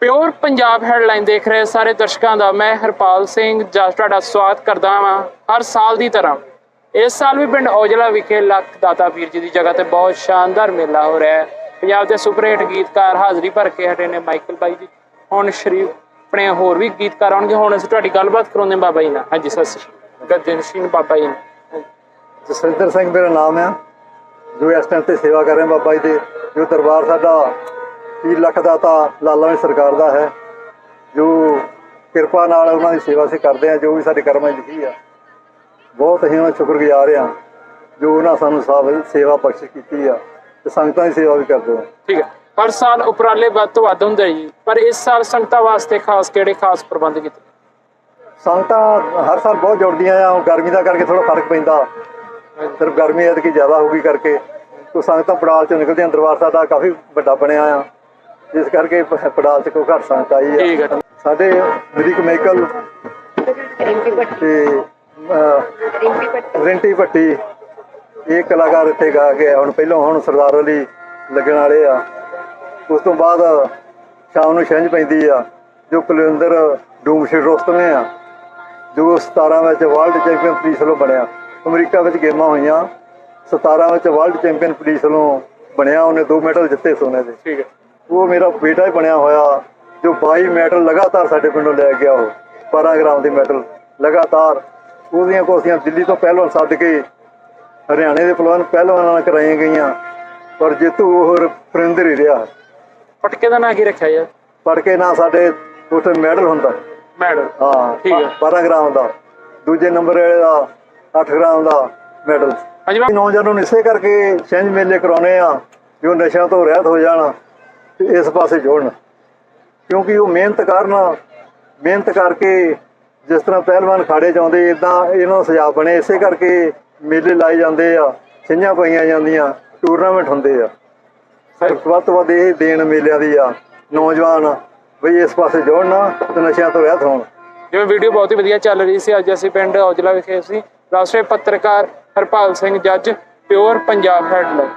Pure Punjab headline ਦੇਖ ਰਹੇ ਸਾਰੇ ਦਰਸ਼ਕਾਂ ਦਾ ਮੈਂ ਹਰਪਾਲ ਸਿੰਘ ਜਸ ਤੁਹਾਡਾ ਸਵਾਗਤ ਕਰਦਾ ਹਾਂ ਹਰ ਸਾਲ ਦੀ ਤਰ੍ਹਾਂ ਇਸ ਸਾਲ ਵੀ ਪਿੰਡ ਔਜਲਾ ਵਿਖੇ ਲੱਖ ਦਾਤਾ ਵੀਰ ਜੀ ਦੀ ਜਗ੍ਹਾ ਤੇ ਬਹੁਤ ਸ਼ਾਨਦਾਰ ਮੇਲਾ ਹੋ ਰਿਹਾ ਹੈ। ਪੰਜਾਬ ਦੇ ਸੁਪਰ ਹਿੱਟ ਗੀਤਕਾਰ ਹਾਜ਼ਰੀ ਭਰ ਕੇ ਹਟੇ ਨੇ ਮਾਈਕਲ ਬਾਈ ਜੀ। ਹੁਣ ਸ਼ਰੀਫ ਆਪਣੇ ਹੋਰ ਵੀ ਗੀਤਕਾਰ ਆਉਣਗੇ। ਹੁਣ ਅਸੀਂ ਤੁਹਾਡੀ ਗੱਲਬਾਤ ਕਰਾਉਂਦੇ ਬਾਬਾ ਜੀ ਨਾਲ। ਹਾਂਜੀ, ਸਤਿ ਸ਼੍ਰੀ ਗੱਜਨ ਸਿੰਘ ਬਾਬਾ ਜੀ ਜਸਵਿੰਦਰ ਸਿੰਘ ਮੇਰਾ ਨਾਮ ਆ। ਜੋ ਇਸ ਟਾਈਮ ਤੇ ਸੇਵਾ ਕਰ ਰਹੇ ਬਾਬਾ ਜੀ ਦੇ। ਜੋ ਦਰਬਾਰ ਸਾਡਾ 3 ਲੱਖ ਦਾਤਾ ਲਾਲਾਵੀ ਸਰਕਾਰ ਦਾ ਹੈ। ਜੋ ਕਿਰਪਾ ਨਾਲ ਉਹਨਾਂ ਦੀ ਸੇਵਾ ਅਸੀਂ ਕਰਦੇ ਹਾਂ। ਜੋ ਵੀ ਸਾਡੇ ਕਰਮਾਂ 'ਚ ਲਿਖੀ ਆ। ਬਹੁਤ ਅਸੀਂ ਉਹਨਾਂ ਦਾ ਸ਼ੁਕਰਗੁਜ਼ਾਰ ਹਾਂ ਜੋ ਉਹਨਾਂ ਸਾਨੂੰ ਸਾਬ ਸੇਵਾ ਬਖਸ਼ਿਸ਼ ਕੀਤੀ ਆ ਤੇ ਸੰਗਤਾਂ ਦੀ ਸੇਵਾ ਵੀ ਕਰਦੇ ਹਾਂ ਠੀਕ ਹੈ। ਹਰ ਸਾਲ ਉਪਰਾਲੇ ਵੱਧ ਤੋਂ ਵੱਧ ਹੁੰਦੇ ਜੀ ਪਰ ਇਸ ਸਾਲ ਸੰਗਤਾਂ ਵਾਸਤੇ ਖਾਸ ਕਿਹੜੇ ਖਾਸ ਪ੍ਰਬੰਧ ਕੀਤੇ? ਸੰਗਤਾਂ ਹਰ ਸਾਲ ਬਹੁਤ ਜੁੜਦੀਆਂ ਆ ਗਰਮੀ ਦਾ ਕਰਕੇ ਥੋੜਾ ਫ਼ਰਕ ਪੈਂਦਾ। ਸਿਰਫ ਗਰਮੀ ਐਤਕੀ ਜ਼ਿਆਦਾ ਹੋ ਗਈ ਕਰਕੇ ਕੋ ਸੰਗਤਾਂ ਪੜਾਲ ਚੋਂ ਨਿਕਲਦੀਆਂ ਦਰਬਾਰ ਸਾਡਾ ਕਾਫੀ ਵੱਡਾ ਬਣਿਆ ਆ। ਇਸ ਕਰਕੇ ਪੜਾਲ ਚ ਕੋਈ ਘੱਟ ਸੰਗਤ ਆਈ ਹੈ। ਆ ਸਾਡੇ ਮ੍ਰਿਕ ਮੈਕਲ ਤੇ ਰਿੰਟੀ ਭੱਟੀ। ਇਹ ਕਲਾਕਾਰ ਇੱਥੇ ਗਾ ਕੇ। ਹੁਣ ਪਹਿਲਾਂ ਹੁਣ ਸਰਦਾਰ ਅਲੀ ਲੱਗਣ ਵਾਲੇ ਆ। ਉਸ ਤੋਂ ਬਾਅਦ ਸ਼ਾਮ ਨੂੰ ਛਿੰਝ ਪੈਂਦੀ ਆ। ਜੋ ਕੁਲਵਿੰਦਰ ਡੂਮਸ਼ੇਰ ਰੋਸਤਵੇਂ ਆ। ਜੋ 17 ਵਿੱਚ ਵਰਲਡ ਚੈਂਪੀਅਨ ਪੁਲਿਸ ਵੱਲੋਂ ਬਣਿਆ। ਅਮਰੀਕਾ ਵਿੱਚ ਗੇਮਾਂ ਹੋਈਆਂ। 17 ਵਿੱਚ ਵਰਲਡ ਚੈਂਪੀਅਨ ਪੁਲਿਸ ਵੱਲੋਂ ਬਣਿਆ। ਉਹਨੇ ਦੋ ਮੈਡਲ ਜਿੱਤੇ ਸੋਨੇ ਦੇ। ਠੀਕ ਹੈ। ਉਹ ਮੇਰਾ ਬੇਟਾ ਹੀ ਬਣਿਆ ਹੋਇਆ। ਜੋ 22 ਮੈਡਲ ਲਗਾਤਾਰ ਸਾਡੇ ਪਿੰਡੋਂ ਲੈ ਗਿਆ ਉਹ। 12 ਗ੍ਰਾਮ ਦੇ ਮੈਡਲ ਲਗਾਤਾਰ ਉਹਦੀਆਂ ਕੋਸੀਆਂ ਦਿੱਲੀ ਤੋਂ ਪਹਿਲਵਾਨ ਸੱਦ ਕੇ ਹਰਿਆਣੇ ਦੇ ਪਹਿਲਵਾਨ ਪਹਿਲਵਾਨਾਂ ਨਾਲ ਕਰਾਈਆਂ ਗਈਆਂ। ਪਰ ਜੇਤੂ ਉਹ ਫਰਿੰਦਰ ਹੀ ਰਿਹਾ। ਪਟਕੇ ਦਾ ਨਾਂ ਕੀ ਰੱਖਿਆ ਯਾਰ? ਪੜ ਕੇ ਨਾ ਸਾਡੇ ਉੱਥੇ ਮੈਡਲ ਹੁੰਦਾ। ਮੈਡਲ। ਹਾਂ ਠੀਕ ਹੈ। 12 ਗ੍ਰਾਮ ਦਾ। ਦੂਜੇ ਨੰਬਰ ਵਾਲੇ ਦਾ 8 ਗ੍ਰਾਮ ਦਾ ਮੈਡਲ। ਹਾਂਜੀ ਨੌਜਵਾਨਾਂ ਨੂੰ ਇਸੇ ਕਰਕੇ ਛਿੰਝ ਮੇਲੇ ਕਰਾਉਨੇ ਆ ਜੋ ਨਸ਼ਿਆਂ ਤੋਂ ਰਹਿਤ ਹੋ ਜਾਣ ਤੇ ਇਸ ਪਾਸੇ ਜੋੜਨ। ਕਿਉਂਕਿ ਉਹ ਮਿਹਨਤ ਕਰਨ ਮਿਹਨਤ ਕਰਕੇ ਜਿਸ ਤਰ੍ਹਾਂ ਪਹਿਲਵਾਨ ਖਾੜੇ ਚ ਆਉਂਦੇ ਇਦਾਂ ਇਹਨਾਂ ਨੂੰ ਸਜਾ ਬਣੇ। ਇਸੇ ਕਰਕੇ ਮੇਲੇ ਲਾਏ ਜਾਂਦੇ ਆ, ਛਿੰਝਾਂ ਪਾਈਆਂ ਜਾਂਦੀਆਂ ਟੂਰਨਾਮੈਂਟ ਹੁੰਦੇ ਆ। ਵੱਧ ਤੋਂ ਵੱਧ ਇਹ ਦੇਣ ਮੇਲਿਆਂ ਦੀ ਆ, ਨੌਜਵਾਨ ਵੀ ਇਸ ਪਾਸੇ ਜੋੜਨਾ ਤੇ ਨਸ਼ਿਆਂ ਤੋਂ ਰਹਿਤ ਹੋਣ। ਜਿਵੇਂ ਵੀਡੀਓ ਬਹੁਤ ਹੀ ਵਧੀਆ ਚੱਲ ਰਹੀ ਸੀ, ਅੱਜ ਅਸੀਂ ਪਿੰਡ ਔਜਲਾ ਵਿਖੇ ਸੀ। ਰਾਸ਼ਟਰੀ ਪੱਤਰਕਾਰ ਹਰਪਾਲ ਸਿੰਘ ਜੱਜ, ਪਿਓਰ ਪੰਜਾਬ ਹੈਡਲਾਈਨ।